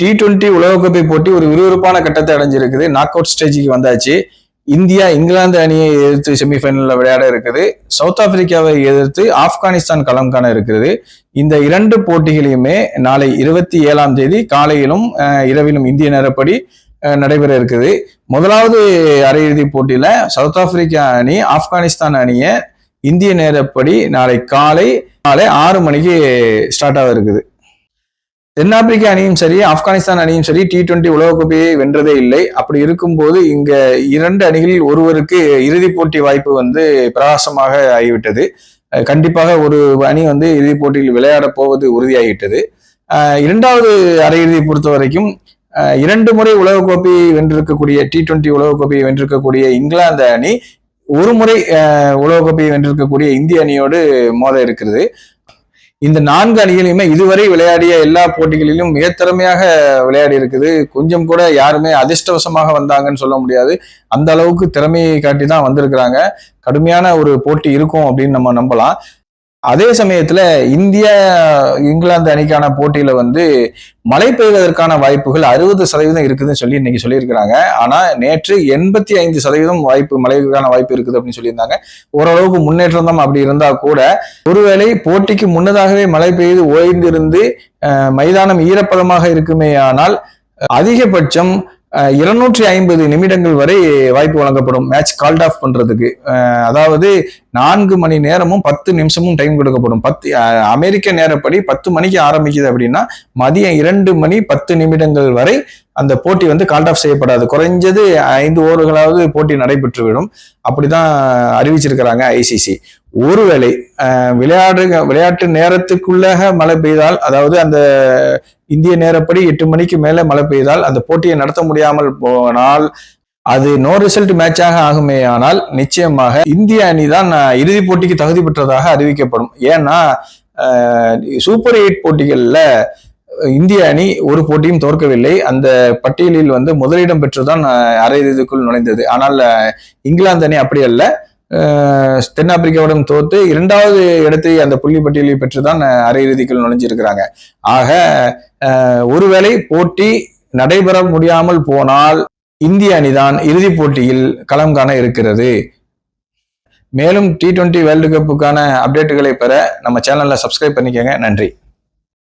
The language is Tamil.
டி டுவெண்ட்டி உலகக்கோப்பை போட்டி ஒரு விறுவிறுப்பான கட்டத்தை அடைஞ்சிருக்குது. நாக் அவுட் ஸ்டேஜுக்கு வந்தாச்சு. இந்தியா இங்கிலாந்து அணியை எதிர்த்து செமிஃபைனலில் விளையாட இருக்குது. சவுத் ஆப்பிரிக்காவை எதிர்த்து ஆப்கானிஸ்தான் களம் காண இருக்கிறது. இந்த இரண்டு போட்டிகளையுமே நாளை இருபத்தி ஏழாம் தேதி காலையிலும் இரவிலும் இந்திய நேரப்படி நடைபெற இருக்குது. முதலாவது அரையிறுதி போட்டியில சவுத் ஆப்பிரிக்கா அணி ஆப்கானிஸ்தான் அணியை இந்திய நேரப்படி நாளை காலை காலை ஆறு மணிக்கு ஸ்டார்ட் ஆக இருக்குது. தென்னாப்பிரிக்க அணியும் சரி ஆப்கானிஸ்தான் அணியும் சரி டி டுவெண்டி உலகக்கோப்பையை வென்றதே இல்லை. அப்படி இருக்கும்போது இங்க இரண்டு அணிகளில் ஒருவருக்கு இறுதிப் போட்டி வாய்ப்பு வந்து பிரகாசமாக ஆகிவிட்டது. கண்டிப்பாக ஒரு அணி வந்து இறுதிப் போட்டியில் விளையாட போவது உறுதியாகிவிட்டது. இரண்டாவது அரையிறுதியை பொறுத்த வரைக்கும் இரண்டு முறை உலகக்கோப்பையை வென்றிருக்கக்கூடிய டி டுவெண்டி உலகக்கோப்பையை வென்றிருக்கக்கூடிய இங்கிலாந்து அணி ஒரு முறை உலகக்கோப்பையை வென்றிருக்கக்கூடிய இந்திய அணியோடு மோத இருக்கிறது. இந்த நான்கு அணிகளையுமே இதுவரை விளையாடிய எல்லா போட்டிகளிலும் மிக திறமையாக விளையாடி இருக்குது கொஞ்சம் கூட யாருமே அதிர்ஷ்டவசமாக வந்தாங்கன்னு சொல்ல முடியாது. அந்த அளவுக்கு திறமையை காட்டி தான் வந்திருக்கிறாங்க. கடுமையான ஒரு போட்டி இருக்கும் அப்படின்னு நம்ம நம்பலாம். அதே சமயத்துல இந்தியா இங்கிலாந்து அணிக்கான போட்டியில வந்து மழை பெய்வதற்கான வாய்ப்புகள் அறுபது சதவீதம் இருக்குதுன்னு சொல்லி இன்னைக்கு சொல்லியிருக்கிறாங்க. ஆனா நேற்று எண்பத்தி ஐந்து சதவீதம் வாய்ப்பு மழைக்கான வாய்ப்பு இருக்குது அப்படின்னு சொல்லியிருந்தாங்க. ஓரளவுக்கு முன்னேற்றம் தான் அப்படி இருந்தா கூட ஒருவேளை போட்டிக்கு முன்னதாகவே மழை பெய்து ஓய்ந்திருந்து மைதானம் ஈரப்பதமாக இருக்குமே ஆனால் அதிகபட்சம் இருநூற்றி ஐம்பது நிமிடங்கள் வரை வாய்ப்பு வழங்கப்படும். மேட்ச் கால்ட் ஆஃப் பண்றதுக்கு. அஹ், அதாவது நான்கு மணி நேரமும் பத்து நிமிஷமும் டைம் கொடுக்கப்படும். பத்து அஹ், அமெரிக்க நேரப்படி பத்து மணிக்கு ஆரம்பிக்குது அப்படின்னா மதியம் இரண்டு மணி பத்து நிமிடங்கள் வரை அந்த போட்டி வந்து கால்ட் ஆஃப் செய்யப்படாது. குறைஞ்சது ஐந்து ஓவர்களாவது போட்டி நடைபெற்றுவிடும் அப்படிதான் அறிவிச்சிருக்கிறாங்க ஐசிசி ஒருவேளை விளையாடுக விளையாடு விளையாட்டு நேரத்துக்குள்ளாக மழை பெய்தால் அதாவது அந்த இந்திய நேரப்படி எட்டு மணிக்கு மேலே மழை பெய்தால் அந்த போட்டியை நடத்த முடியாமல் போனால் அது நோ ரிசல்ட் மேட்சாக ஆகுமே ஆனால் நிச்சயமாக இந்திய அணி தான் இறுதிப் போட்டிக்கு தகுதி பெற்றதாக அறிவிக்கப்படும். ஏன்னா சூப்பர் எயிட் போட்டிகளில் இந்திய அணி ஒரு போட்டியும் தோற்கவில்லை. அந்த பட்டியலில் வந்து முதலிடம் பெற்றுதான் அஹ், அரையிறுதிக்குள் நுழைந்தது. ஆனால் இங்கிலாந்து அணி அப்படி அல்ல. அஹ், தென்னாப்பிரிக்காவிடம் தோத்து இரண்டாவது இடத்தை அந்த புள்ளி பட்டியலில் பெற்றுதான் அரையிறுதிக்குள் நுழைஞ்சிருக்கிறாங்க. ஆக ஒருவேளை போட்டி நடைபெற முடியாமல் போனால் இந்திய அணிதான் இறுதிப் போட்டியில் களம் காண இருக்கிறது. மேலும் டி டுவெண்ட்டி வேர்ல்டு கப்புக்கான அப்டேட்டுகளை பெற நம்ம சேனலில் சப்ஸ்கிரைப் பண்ணிக்கோங்க. நன்றி.